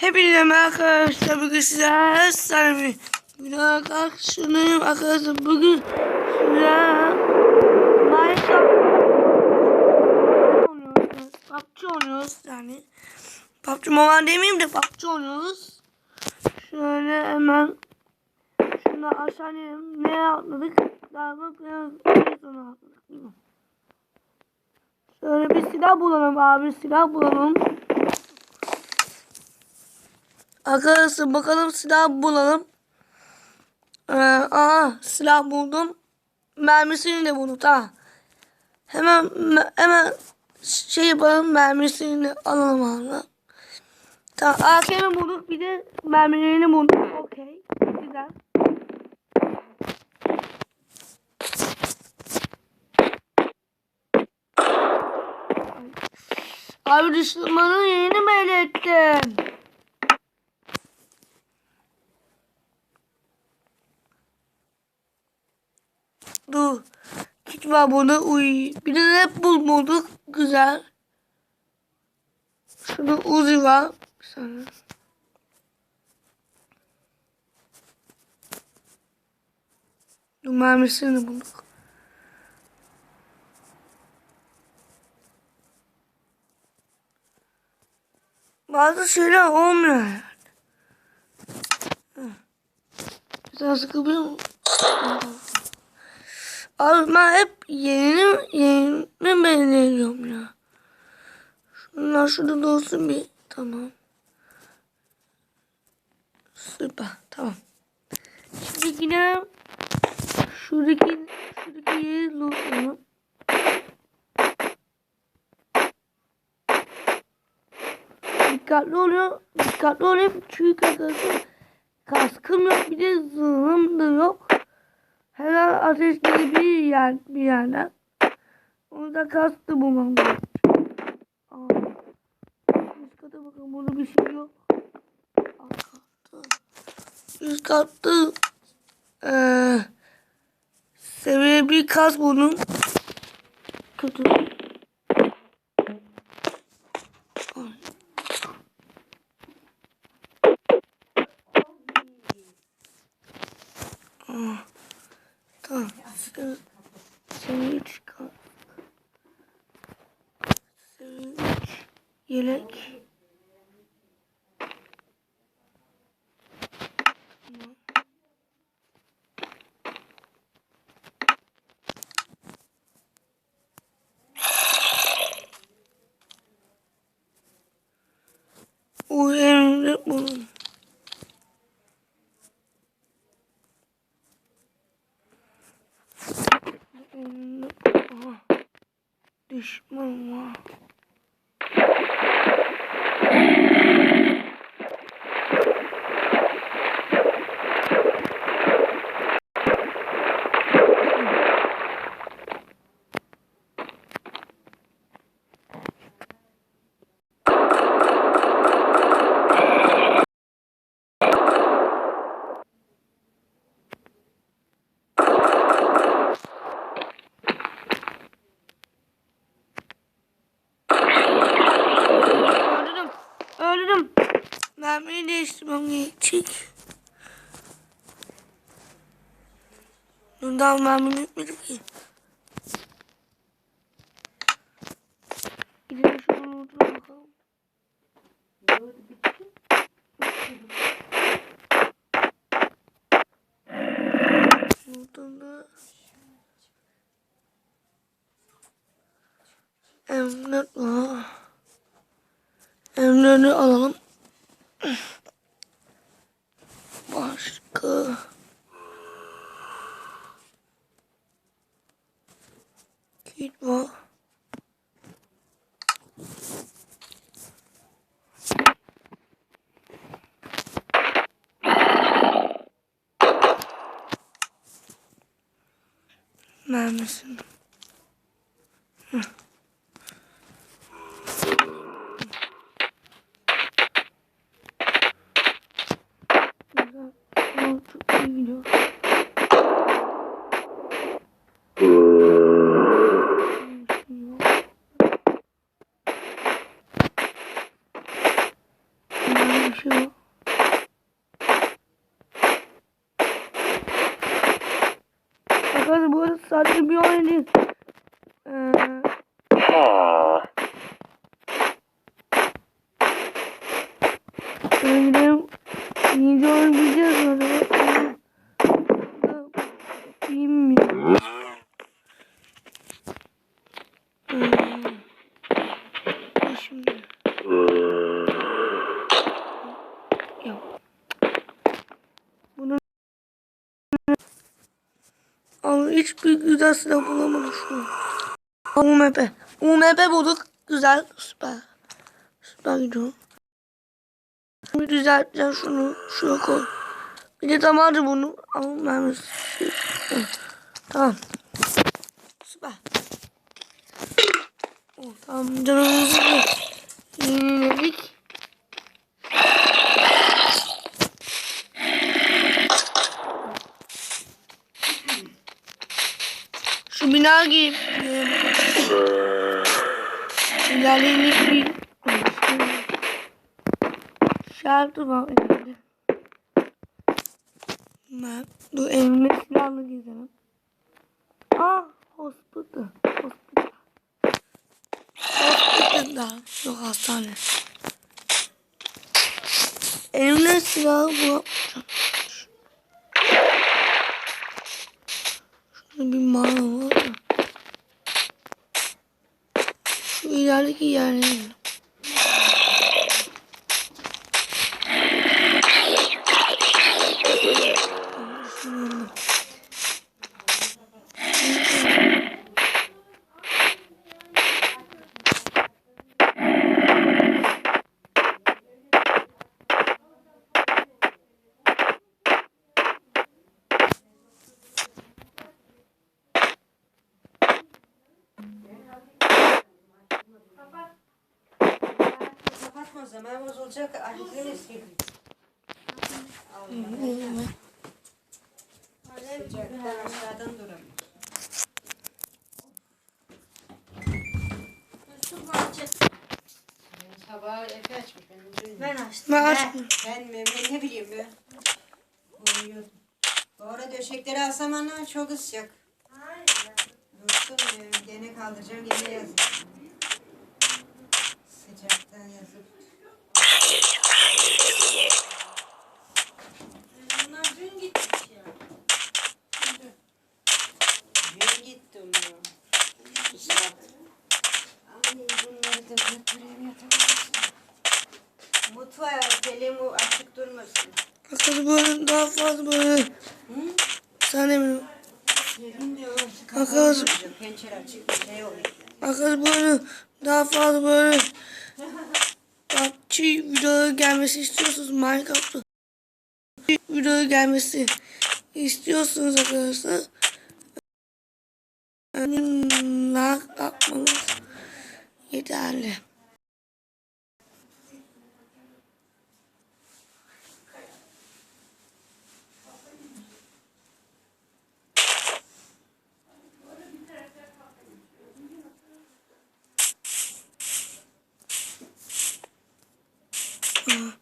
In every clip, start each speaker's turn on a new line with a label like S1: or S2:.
S1: Hepinize merhaba arkadaşlar. Bugün sizlerle samimi. Video karşınıyorum arkadaşlar. Bugün sizlerle Minecraft oynuyoruz. Yani. PUBG Mobile demeyeyim de PUBG oynuyoruz. Şöyle hemen şunu aşağı inelim. Neye atladık? Bak biraz sonra atladık? Şöyle bir silah bulalım abi. Silah bulalım. Arkadaşlar bakalım silah bulalım. Ee, aa silah buldum. Mermisini de buldum. Tamam. Hemen me- hemen şey yapalım mermisini de alalım abi. Tamam AK'mi bulduk. Bir de mermilerini bulduk. Okey. Güzel. Abi düşmanın yerini belli ettim. Var burada. Uy. Bir de rap bul bulduk. Güzel. Şurada Uzi var. Bir saniye. Mermisini bulduk. Bazı şeyler olmuyor yani. Biraz sıkılıyor mu? Ben hep yerini, yerini belirliyorum ya. Şunlar şurada dursun bir. Tamam. Süper. Tamam. Şimdi yine şuradaki şuradaki yeri dursun. Dikkatli oluyor. Dikkatli olayım. Çünkü kaskım yok. Bir de zırhım da yok. Her an ateş gelebilir yer, bir yerden. Orada kastı bulmam. Aa. Üst kata bakın burada bir şey yok. Alt katta. Üst katta ee, seviye bir kas buldum. Kötü. Ay. Aa. Tamam. Sen, seviye üç kas. Seviye üç Tamam. Uyandı bulun. Uyandı. Aha. Düşman var. Gerekecek. Bundan mermi bitmedi ki. Gidelim şunu unutura bakalım. Buradan da. Emniyeti alalım. Kit var. Mermisin. Güzel. Çok iyi gidiyor. Güzelmiş. bir şey var. Arkadaşlar bu arada sadece bir oyun değil. Ee, Şöyle gidelim. İkinci oyun gideceğiz sonra. Bilmiyorum. Hmm. Şimdi. Yok. Bunu ama hiçbir güzel silah bulamadım şu an. UMP. UMP bulduk. Güzel. Süper. Süper gidiyor. Şimdi düzelteceğim şunu. Şuraya koy. Bir de damardı bunu. Ama mermisi. Tamam. Süper. Oh, tamam canımızı da yeniledik. Bir. Şartı var elimde. Ben bu elimde silahla gezerim. Aa hospital. Hospital. Hospital da yok hastane. Elimde silahı bulacağım. Şurada bir mağara var da. Şu ilerideki
S2: Kapatma zaman bozulacak. Ahlakını eski. Sıcaktan aşağıdan duramıyor. Sabah Efe açmış benim.
S3: Ben açtım.
S1: Ben açmıyorum.
S2: Ben, ben, ben ne bileyim be. Uyuyordum. Doğru döşekleri alsam ana çok ısıcak. Dursun e, gene kaldıracağım gene yazıp. Sıcaktan yazıp. Mutfağa telemi açık durmasın.
S1: Arkadaşlar böyle daha fazla böyle
S2: Hı? o
S1: Arkadaşlar
S2: kapalı pencere açık bir şey oluyor.
S1: Arkadaşlar böyle daha fazla böyle PUBG videoları gelmesi istiyorsunuz Minecraft'ta videoları gelmesi istiyorsunuz arkadaşlar like atmanız yeterli. Şu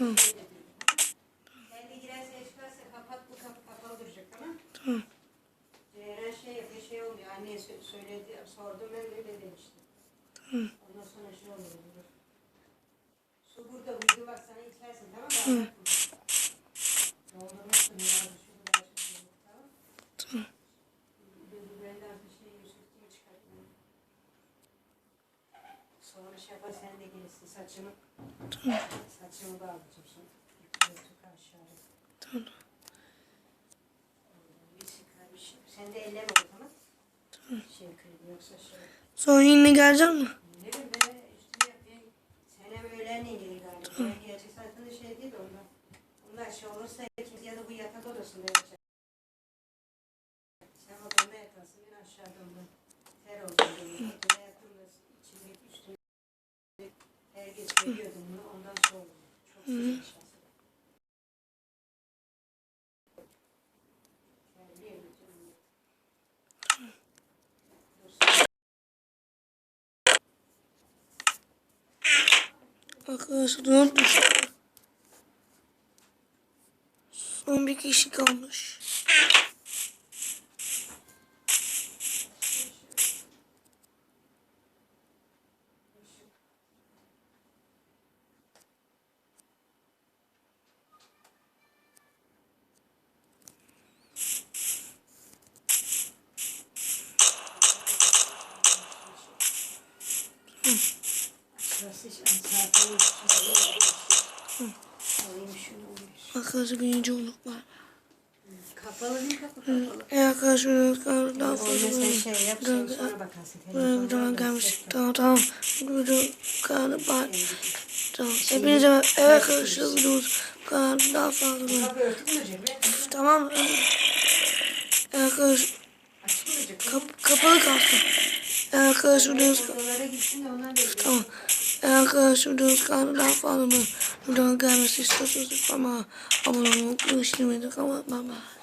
S2: Hmm. Sonra şey yapar sen de gelirsin saçımı. Saçımı bağlayacağım sonra. Yukarı tuk aşağı.
S1: Tamam.
S2: Bir şey. Sen de elleme o zaman. Şey kırdı yoksa şey.
S1: Sonra yine gelecek mi?
S2: Ne bileyim ben üstüne yapayım. Sen hem öğlenle ilgili galiba. Ben gerçi zaten de şey değil de ondan. Onlar şey olursa ikimiz ya da bu yatak odasında yapacak. Sen odanda yatarsın ben aşağıda onda. Ter oldu. Herkes veriyordu.
S1: Arkadaşlar unuttum. Son bir kişi kalmış. Arkadaşlar birinci olduk var.
S2: Kapalı değil kapı kapalı.
S1: E arkadaşlar daha
S2: Onu
S1: fazla
S2: mesela şey yap sonra bakarsın.
S1: Buraya bir
S2: Telefonda
S1: zaman
S2: da
S1: gelmiş. Tamam tamam. Video kanalı var. Tamam. Hepinize merhaba. Evet arkadaşlar videomuz kanalı daha fazla? Tamam. Evet arkadaşlar kap kapalı kalsın. Evet arkadaşlar videomuz
S2: da
S1: Tamam. Arkadaşlar videomuz kanalı daha fazla var. Videonun gelmesi istiyorsanız ama abone olmayı unutmayın. Ama bye bye.